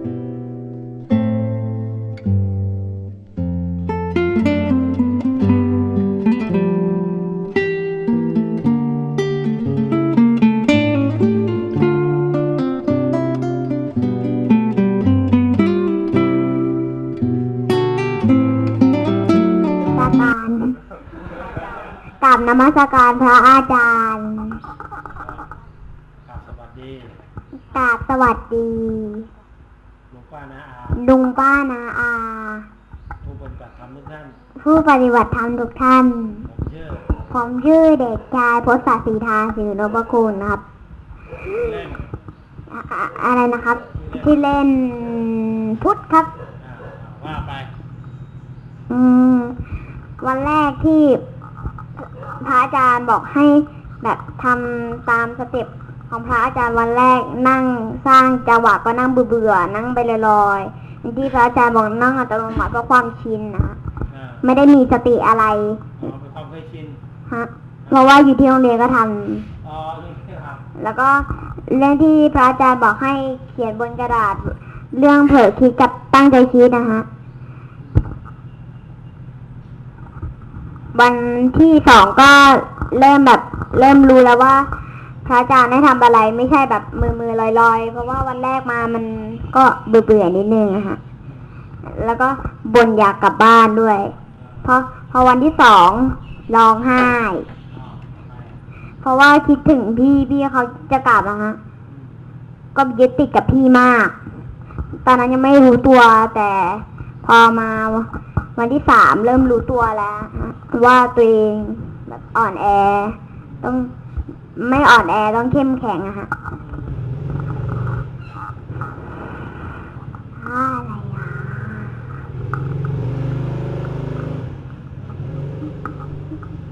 สการกราบนมัสการพระอาจารย์ครับสวัสดีกราบสวัสดีหลวง ป้านาอาลุงป้านาอา ผู้ปฏิบัติธรรมทุกท่าน ผู้ปฏิบัติธรรมทุกท่าน ผมชื่อผมชื่อเด็กชายพศสีทาสิริโนบคุณนะครับเล่นอะอะอะไรนะครับ ที่เล่นพุทธครับ อ่าว่าไปอืมวันแรกที่พระอาจารย์บอกให้แบบทำตามสเต็ป ของพระอาจารย์วันแรกนั่งสร้างจังหวะก็นั่งเบื่อๆนั่งไปลอยๆที่พระอาจารย์บอกนั่งอัตโนมัติเพราะความชินนะคะอ่าไม่ได้มีสติอะไรเอาเป็นความเคยชินฮะเพราะว่าอยู่ที่โรงเรียนก็ทำอ๋อนี่ครับแล้วก็เรื่องที่พระอาจารย์บอกให้เขียนบนกระดาษ เรื่องเผลอคิดกับตั้งใจคิดนะฮะวันที่สองก็เริ่มแบบเริ่มรู้แล้วว่าพ ระอาจารย์ให้ทำอะไรไม่ใช่แบบมือมือลอยลอยเพราะว่าวันแรกมามันก็เบื่อเบื่อนิดนึงอะฮะแล้วก็บ่นอยากกลับบ้านด้วย เพราะพอวันที่สองร้องไห้ เพราะว่าคิดถึงพี่พี่เขาจะกลับนะฮะ ก็ยึดติดกับพี่มาก ตอนนั้นยังไม่รู้ตัวแต่พอมาวันที่สามเริ่มรู้ตัวแล้ว ว่าตัวเองแบบอ่อนแอ ต้อง ไม่อ่อนแอต้องเข้มแข็งอะฮะอะไรอะ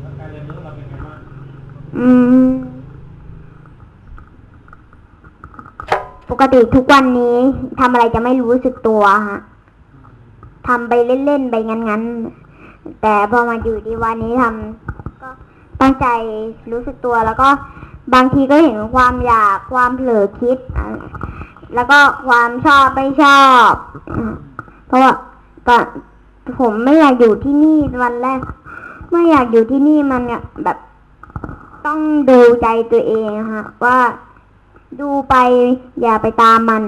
แล้วการเรียนรู้เราเป็นไงบ้างอืม ปกติทุกวันนี้ทำอะไรจะไม่รู้สึกตัวฮะทำไปเล่นๆไปงั้นๆ แต่พอมาอยู่ที่วันนี้ทำก็ตั้งใจรู้สึกตัวแล้วก็ บางทีก็เห็นความอยากความเผลอคิด แล้วก็ความชอบไม่ชอบ เพราะว่าก่อนผมไม่อยากอยู่ที่นี่วันแรก ไม่อยากอยู่ที่นี่มันเนี่ยแบบต้องดูใจตัวเองฮะว่าดูไปอย่าไปตามมัน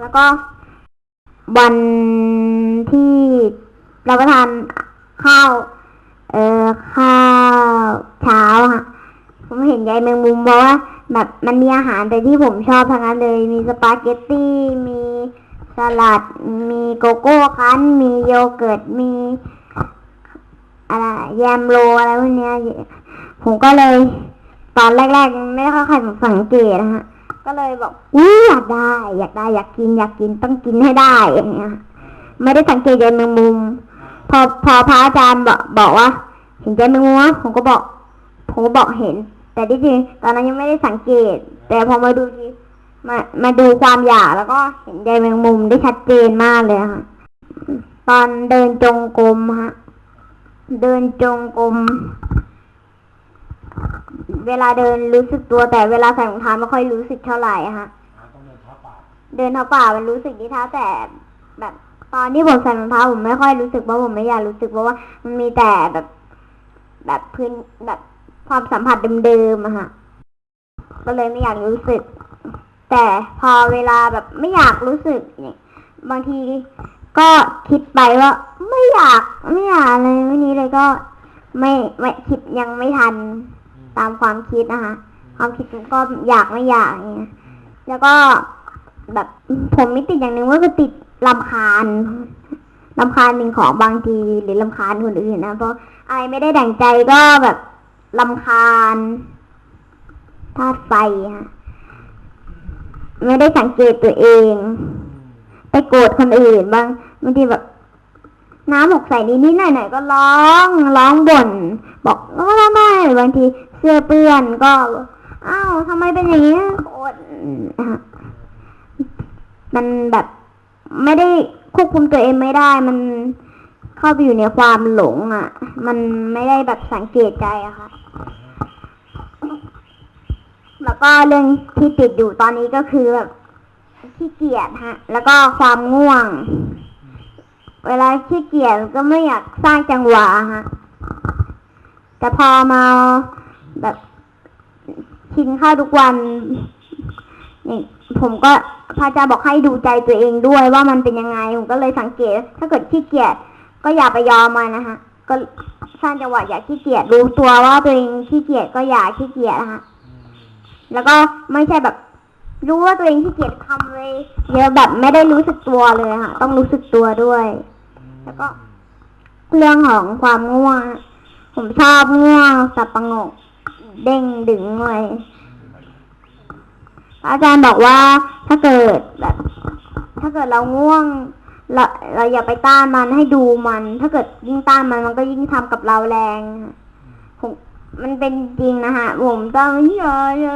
แล้วก็วันที่เราก็ทานข้าว เอ่อข้าวเช้าฮะ ผมเห็นยายแมงมุมบอกว่าแบบมันมีอาหารแต่ที่ผมชอบทั้งนั้นเลย มีสปาเกตตี้ มีสลัด มีโกโก้คั้น มีโยเกิร์ต มีอะไรแยมโรอะไรพวกเนี้ยผมก็เลย ตอนแรกๆ ไม่ค่อยสังเกตนะฮะ ก็เลยบอกอุ้ยอยากได้ อยากได้อยากกินอยากกินต้องกินให้ได้อย่างเงี้ยไม่ได้สังเกตใจแมงมุม พอพอพระอาจารย์บอกบอกว่า เห็นใจแมงมุมวะผมก็บอกผมก็บอกเห็น แต่ที่จริงตอนนั้นยังไม่ได้สังเกต แต่พอมาดูทีมามาดูความอยากแล้วก็เห็นใจแมงมุมได้ชัดเจนมากเลยค่ะ ตอนเดินจงกรมฮะ เดินจงกรมเวลาเดินรู้สึกตัวแต่เวลาใส่รองเท้าไม่ค่อยรู้สึกเท่าไหร่ฮะเดินเท้าเปล่าเดินเท้าเปล่ามันรู้สึกที่เท้าแต่แบบตอนที่ผมใส่รองเท้าผมไม่ค่อยรู้สึกเพราะผมไม่อยากรู้สึกเพราะว่ามันมีแต่แบบ แบบพื้นแบบ ความสัมผัสเดิมๆอะฮะก็เลยไม่อยากรู้สึก แต่พอเวลาแบบไม่อยากรู้สึกเนี่ยบางทีก็คิดไปว่า ไม่อยากไม่อยากอะไรไม่นี้เลยก็ไม่ไม่คิดยังไม่ทันตามความคิดนะคะความคิดก็อยากไม่อยากอย่างเงี้ยแล้วก็แบบผมไม่ติดอย่างหนึ่งก็คือติดลำคาญลำคาญสิ่งของบางทีหรือลำคาญคนอื่นนะเพราะไรไม่ได้ดั่งใจก็แบบ ลำคาญธาตุไฟฮะไม่ได้สังเกตตัวเอง ไปโกรธคนอื่นบ้างบางทีแบบน้ำหกใส่นิดนิดหน่อยหน่อยๆก็ร้องร้องบ่นบอกว่าทำไมบางทีเสื้อเปื้อนก็อ้าวทำไมเป็นอย่างนี้โกรธอะมันแบบไม่ได้ควบคุมตัวเองไม่ได้มัน เข้าไปอยู่ในความหลงอะ มันไม่ได้แบบสังเกตใจอะค่ะ แล้วก็เรื่องที่ติดอยู่ตอนนี้ก็คือแบบขี้เกียจฮะ แล้วก็ความง่วง เวลาขี้เกียจก็ไม่อยากสร้างจังหวะฮะ แต่พอมาแบบกินข้าวทุกวันนี่ผมก็พระอาจารย์บอกให้ดูใจตัวเองด้วยว่ามันเป็นยังไง ผมก็เลยสังเกต ถ้าเกิดขี้เกียจ ก็อย่าไปยอมมันนะฮะ ก็สร้างจังหวะอย่าขี้เกียจรู้ตัวว่าตัวเองขี้เกียจก็อย่าขี้เกียจนะฮะ แล้วก็ไม่ใช่แบบ รู้ว่าตัวเองขี้เกียจทำเลยเยอะแบบไม่ได้รู้สึกตัวเลยค่ะ ต้องรู้สึกตัวด้วย แล้วก็เรื่องของความง่วง ผมชอบง่วงสับประงก เด้งดึงเลยอาจารย์บอกว่าถ้าเกิดแบบ ถ้าเกิดเราง่วง เราเราอย่าไปต้านมันให้ดูมัน ถ้าเกิดยิ่งต้านมันมันก็ยิ่งทำกับเราแรงค่ะผมมันเป็นจริงนะฮะผมต้องยอะอย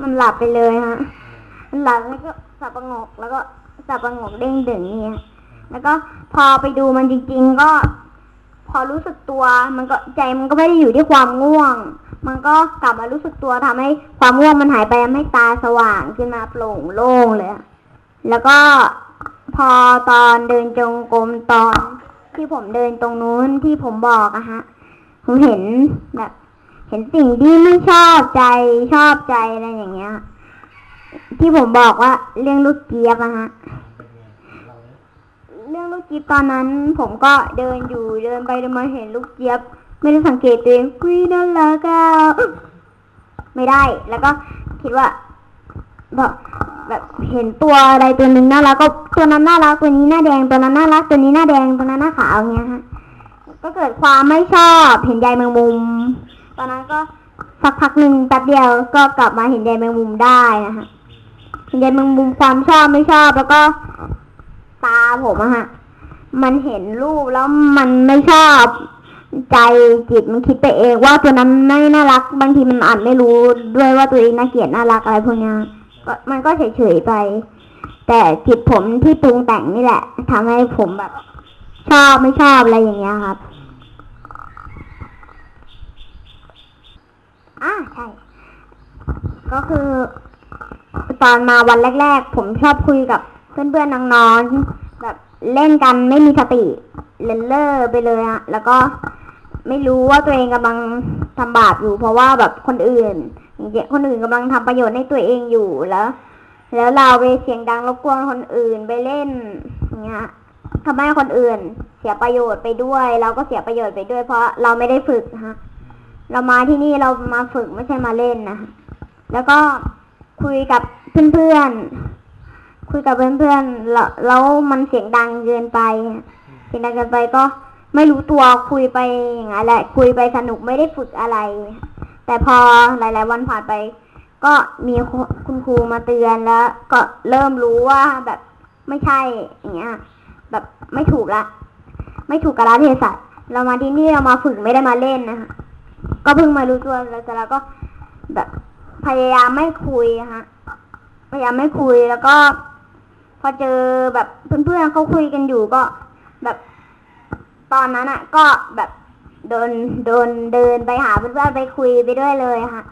มันหลับไปเลยฮะมันหลับแล้วก็สับประงกแล้วก็สับประงกเด้งดึงเนี่ยแล้วก็พอไปดูมันจริง ๆ ก็ พอรู้สึกตัว มันก็ใจมันก็ไม่ได้อยู่ที่ความง่วง มันก็กลับมารู้สึกตัวทำให้ความง่วงมันหายไปทำให้ตาสว่างขึ้นมาโปร่งโล่งเลยแล้วก็ พอตอนเดินจงกรมตอนที่ผมเดินตรงนู้นที่ผมบอกอะฮะผมเห็นแบบ เห็นสิ่งที่ไม่ชอบใจชอบใจอะไรอย่างเงี้ย ที่ผมบอกว่าเรื่องลูกเกียบอะฮะเรื่องลูกเจี๊ยบตอนนั้น ผมก็เดินอยู่เดินไปเดินมาเห็นลูกเจี๊ยบ ไม่ได้สังเกตตัวเองคุยน่ารักอะไม่ได้ แล้วก็คิดว่า แบบแบบเห็นตัวอะไรตัวหนึ่งน่ารักก็ตัวนั้นน่ารักตัวนี้หน้าแดงตัวนั้นน่ารักตัวนี้หน้าแดงตัวนั้นหน้าขาวอย่างเงี้ยฮะก็เกิดความไม่ชอบเห็นใยแมงมุม ตอนนั้นก็สักพักหนึ่งแป๊บเดียวก็กลับมาเห็นใยแมงมุมได้นะฮะเห็นใยแมงมุมความชอบไม่ชอบแล้วก็ตาผมอะฮะมันเห็นรูปแล้วมันไม่ชอบ ใจจิตมันคิดไปเองว่าตัวนั้นไม่น่ารัก บางทีมันอาจไม่รู้ด้วยว่าตัวเองน่าเกลียดน่ารักอะไรพวกเนี้ย ก็มันก็เฉยๆไป แต่จิตผมที่ปรุงแต่งนี่แหละทำให้ผมแบบ ชอบไม่ชอบอะไรอย่างเงี้ยครับอ่าใช่ ก็คือ ตอนมาวันแรก ๆ ผมชอบคุยกับเพื่อนๆน้องๆแบบเล่นกันไม่มีสติเล่นเล่อไปเลยอะแล้วก็ไม่รู้ว่าตัวเองกำลังทำบาปอยู่ เพราะว่าแบบคนอื่น คนอื่นกำลังทำประโยชน์ให้ตัวเองอยู่แล้ว แล้วเราไปเสียงดังรบกวนคนอื่นไปเล่นอย่างเงี้ยทำให้คนอื่นเสียประโยชน์ไปด้วย เราก็เสียประโยชน์ไปด้วย เพราะเราไม่ได้ฝึกฮะเรามาที่นี่เรามาฝึกไม่ใช่มาเล่นนะแล้วก็คุยกับเพื่อนๆคุยกับเพื่อนๆแล้วแล้วมันเสียงดังเกินไป เสียงดังเกินไปก็ไม่รู้ตัวคุยไปอย่างนั้นแหละ คุยไปสนุกไม่ได้ฝึกอะไร แต่พอหลาย ๆ วันผ่านไป ก็มีคุณครูมาเตือนแล้ว ก็เริ่มรู้ว่าแบบไม่ใช่อย่างเงี้ย แบบไม่ถูกละ ไม่ถูกกาลเทศะเรามาที่นี่เรามาฝึกไม่ได้มาเล่นนะคะก็เพิ่งมารู้ตัวแล้วแต่เราก็แบบพยายามไม่คุยฮะพยายามไม่คุยแล้วก็ พอเจอแบบเพื่อนๆเขาคุยกันอยู่ก็แบบตอนนั้นอะก็แบบ เดินเดินเดินไปหาเพื่อนๆไปคุยไปด้วยเลยค่ะ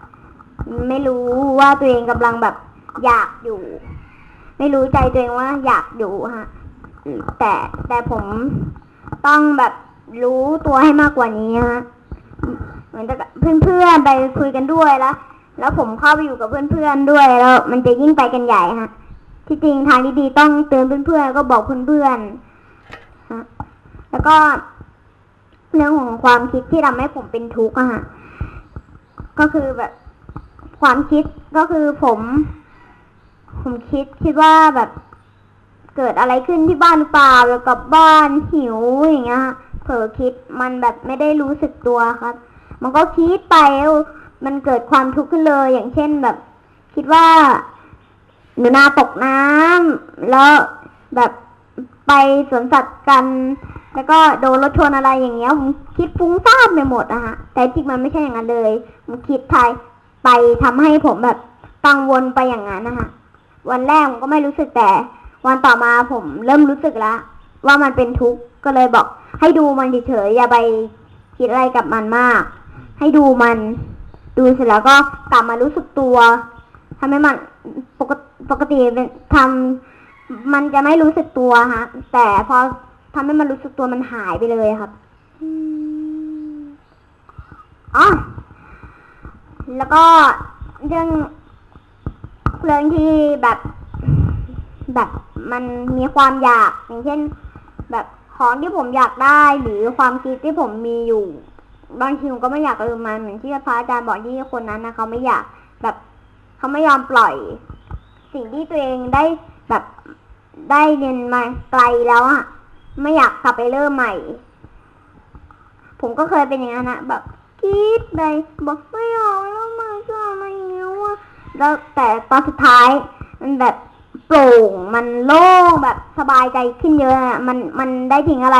ไม่รู้ว่าตัวเองกำลังแบบอยากอยู่ ไม่รู้ใจตัวเองว่าอยากอยู่ฮะแต่แต่ผมต้องแบบรู้ตัวให้มากกว่านี้ฮะเหมือนกับเพื่อนๆไปคุยกันด้วยแล้วแล้วผมเข้าไปอยู่กับเพื่อนๆด้วยแล้ว มันจะยิ่งไปกันใหญ่ฮะที่จริงทางที่ดีต้องเตือนเพื่อนๆแล้วก็บอกเพื่อนๆฮะแล้วก็ เรื่องของความคิดที่ทำให้ผมเป็นทุกข์อะฮะก็คือแบบ ความคิดก็คือผม ผมคิดคิดว่าแบบ เกิดอะไรขึ้นที่บ้านหรือเปล่าแล้วกับบ้านหิวอย่างเงี้ยฮะเผลอคิดมันแบบไม่ได้รู้สึกตัวครับ มันก็คิดไปแล้วมันเกิดความทุกข์ขึ้นเลย อย่างเช่นแบบ คิดว่าหนูนาตกน้ำแล้วแบบไปสวนสัตว์กัน แล้วก็โดนรถชนอะไรอย่างเงี้ย ผมคิดฟุ้งซ่านไปหมดอะฮะ แต่จริงมันไม่ใช่อย่างนั้นเลย ผมคิดไทยไปทำให้ผมแบบกังวลไปอย่างนั้นนะคะวันแรกผมก็ไม่รู้สึกแต่ วันต่อมาผมเริ่มรู้สึกแล้วว่ามันเป็นทุกข์ก็เลยบอก ให้ดูมันเฉยๆอย่าไปคิดอะไรกับมันมาก ให้ดูมัน ดูเสร็จแล้วก็กลับมารู้สึกตัวทำให้มันปกติปกติเป็นทำมันจะไม่รู้สึกตัวฮะ แต่พอ ทำให้มันรู้สึกตัวมันหายไปเลยครับอ๋อแล้วก็เรื่องเรื่องที่แบบ แบบมันมีความอยากอย่างเช่น แบบของที่ผมอยากได้หรือความคิดที่ผมมีอยู่ บางทีผมก็ไม่อยากลืมมันเหมือนที่พระอาจารย์บอกที่คนนั้นนะเขาไม่อยากแบบเขาไม่ยอมปล่อย สิ่งที่ตัวเองได้แบบได้เรียนมาไกลแล้วอะ ไม่อยากกลับไปเริ่มใหม่ ผมก็เคยเป็นอย่างนั้นนะแบบคิดไปบอกไม่ออกแล้วมันจะอะไรอย่เงี้ยวะแล้วแต่ตอนสุดท้าย มันแบบโปร่งมันโล่งแบบสบายใจขึ้นเยอะอะมันมันได้ทิ้งอะไร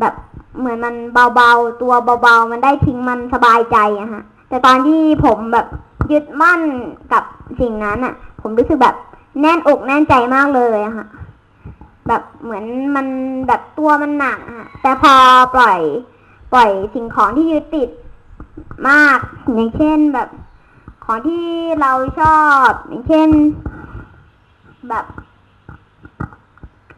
แบบเหมือนมันเบาๆตัวเบาๆมันได้ทิ้งมันสบายใจอะฮะ แต่ตอนที่ผมแบบยึดมั่นกับสิ่งนั้นอะผมรู้สึกแบบแน่นอกแน่นใจมากเลยอะฮะ แบบเหมือนมันแบบตัวมันหนักอะแต่พอปล่อย ปล่อยสิ่งของที่ยึดติดมากอย่างเช่นแบบของที่เราชอบ อย่างเช่น แบบ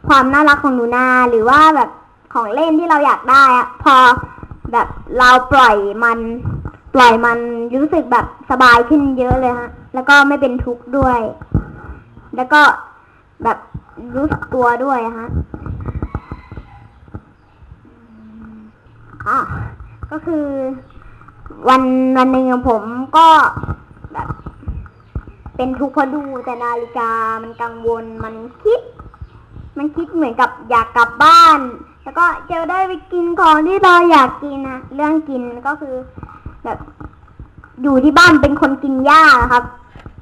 ความน่ารักของหนูนาหรือว่าแบบของเล่นที่เราอยากได้อะพอแบบเราปล่อยมัน ปล่อยมันรู้สึกแบบสบายขึ้นเยอะเลยฮะ แล้วก็ไม่เป็นทุกข์ด้วย แล้วก็แบบ รู้สึกตัวด้วยฮะอะก็คือวันวันหนึ่งผมก็แบบเป็นทุกข์เพราะดูแต่นาฬิกามันกังวลมันคิด มันคิดเหมือนกับอยากกลับบ้าน แล้วก็จะได้ไปกินของที่เราอยากกินนะเรื่องกินก็คือ แบบอยู่ที่บ้านเป็นคนกินหญ้าครับ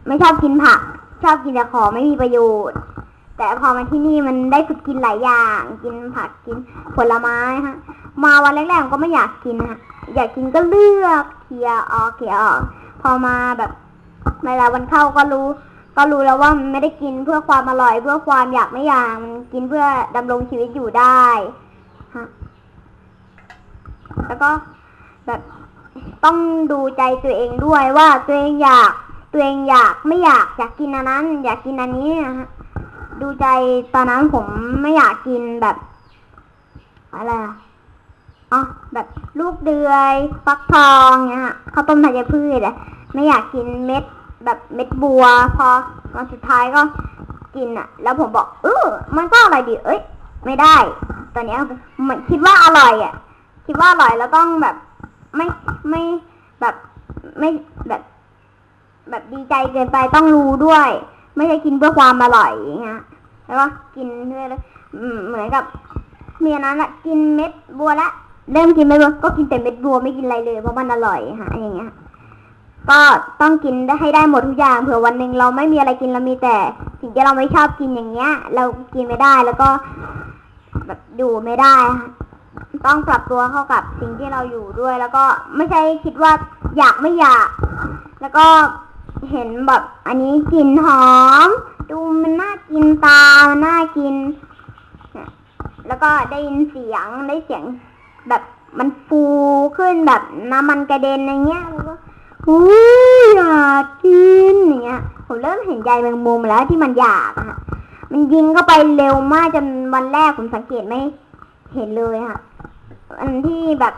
ไม่ชอบกินผัก ชอบกินแต่ของไม่มีประโยชน์ แต่พอมาที่นี่มันได้ฝึกกินหลายอย่าง กินผักกินผลไม้ฮะ มาวันแรกๆก็ไม่อยากกินฮะอยากกินก็เลือกเคลียออกเคลียออกพอมาแบบเวลาวันเข้าก็รู้ ก็รู้แล้วว่ามันไม่ได้กินเพื่อความอร่อย เพื่อความอยากไม่อยากมันกินเพื่อดำรงชีวิตอยู่ได้ฮะแล้วก็แบบต้องดูใจตัวเองด้วยว่าตัวเองอยากตัวเองอยากไม่อยากอยากกินอันนั้น อยากกินอันนี้นะฮะ ดูใจตอนนั้นผมไม่อยากกินแบบ อะไรอะอ๋อแบบลูกเดือยฟักทองเนี่ยฮะข้าวต้มธัญพืชอะไม่อยากกินเม็ด แบบเม็ดบัว พอวันสุดท้ายก็กินอะแล้วผมบอกเออมันก็อร่อยดี เอ้ย ไม่ได้ ตอนเนี้ยเหมือนคิดว่าอร่อยอะคิดว่าอร่อยแล้วต้องแบบไม่ไม่แบบไม่แบบ แบบดีใจเกินไปต้องรู้ด้วย ไม่ใช่กินเพื่อความอร่อยอย่างเงี้ยแล้วก็กินเพื่อเหมือนกับเมียนั้นอะกินเม็ดบัวละเริ่มกินเม็ดบัวก็กินแต่เม็ดบัวไม่กินอะไรเลยเพราะมันอร่อยฮะอย่างเงี้ยก็ต้องกินได้ให้ได้หมดทุกอย่างเผื่อวันหนึ่งเราไม่มีอะไรกินเรามีแต่สิ่งที่เราไม่ชอบกินอย่างเงี้ย เรากินไม่ได้แล้วก็แบบอยู่ไม่ได้ต้องปรับตัวเข้ากับสิ่งที่เราอยู่ด้วย แล้วก็ไม่ใช่คิดว่าอยากไม่อยาก แล้วก็ เห็นแบบอันนี้กลิ่นหอม ดูมันน่ากินตา มันน่ากิน แล้วก็ได้ยินเสียงได้เสียงแบบมันฟูขึ้นแบบน้ำมันกระเด็นอย่างเงี้ยแล้วก็อุ้อยากกินอย่างเงี้ยผมเริ่มเห็นใยแมงมุมแล้วที่มันอยากอะค่ะมันยิงเข้าไปเร็วมากจนวันแรกผมสังเกตไม่เห็นเลยค่ะอันที่แบบ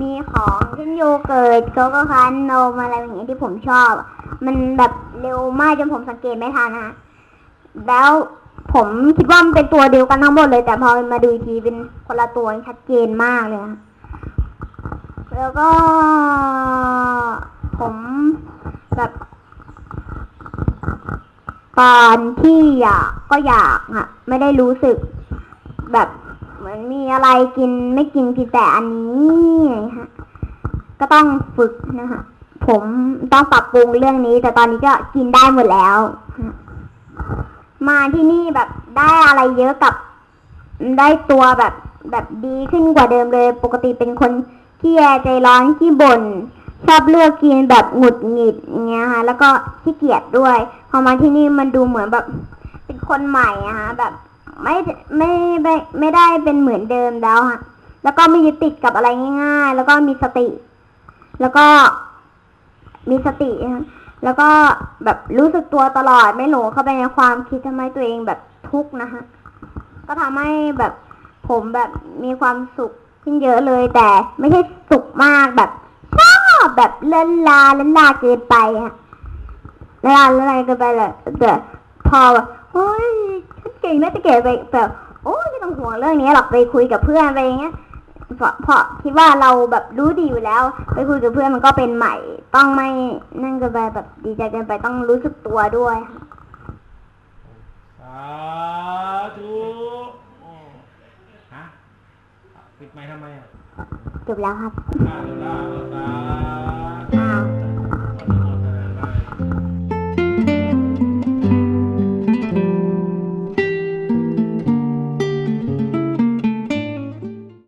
มีของเช่นโยเกิร์ตโกโก้คันนมอะไรอย่างเงี้ยที่ผมชอบ มันแบบเร็วมากจนผมสังเกตไม่ทันนะแล้วผมคิดว่ามันเป็นตัวเดียวกันทั้งหมดเลย แต่พอมาดูอีกทีเป็นคนละตัวชัดเจนมากเลยค่ะแล้วก็ผมแบบตอนที่อยากก็อยากอะไม่ได้รู้สึกแบบเหมือนมีอะไรกินไม่กินกินแต่อันนี้ ก็ต้องฝึกนะคะผมต้องปรับปรุงเรื่องนี้ แต่ตอนนี้ก็กินได้หมดแล้ว มาที่นี่แบบได้อะไรเยอะกับได้ตัวแบบแบบดีขึ้นกว่าเดิมเลย ปกติเป็นคนขี้แยใจร้อนขี้บ่นชอบเลือกกินแบบหงุดหงิดเงี้ยค่ะแล้วก็ขี้เกียจด้วย พอมาที่นี่มันดูเหมือนแบบเป็นคนใหม่อะฮะแบบไม่ไม่ไม่ไม่ได้เป็นเหมือนเดิมแล้วฮะแล้วก็ไม่ยึดติดกับอะไรง่าย ๆ แล้วก็มีสติ แล้วก็มีสติฮะแล้วก็แบบรู้สึกตัวตลอดไม่หลงเข้าไปในความคิดทำให้ตัวเองแบบทุกข์นะฮะก็ทำให้แบบผมแบบมีความสุขขึ้นเยอะเลย แต่ไม่ใช่สุขมากแบบชอบแบบเล่นลาเล่นลาเกินไปฮะเล่นลาเล่นลาเกินไปเลยแต่พอแบบโอ้ยฉันเก่งนะจะเก่งไปแบบโอ้ยไม่ต้องห่วงเรื่องนี้หรอกไปคุยกับเพื่อนไปอย่างเงี้ย เพราะเพราะคิดว่าเราแบบรู้ดีอยู่แล้ว ไปคุยกับเพื่อนมันก็เป็นใหม่ ต้องไม่นั่นเกินไปแบบดีใจเกินไปต้องรู้สึกตัวด้วยค่ะสาธุอืมฮะปิดไมค์ทำไมอะจบแล้วครับอ่าเดี๋ยวลาเอาสา